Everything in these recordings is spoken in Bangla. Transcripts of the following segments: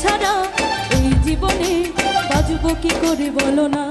ছাড়া এই জীবনে বাজব কি করে বলো না?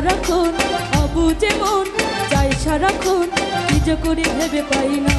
সারাক্ষণ অবুঝে মন চাই সারাক্ষণ নিজ করে ভেবে পাই না।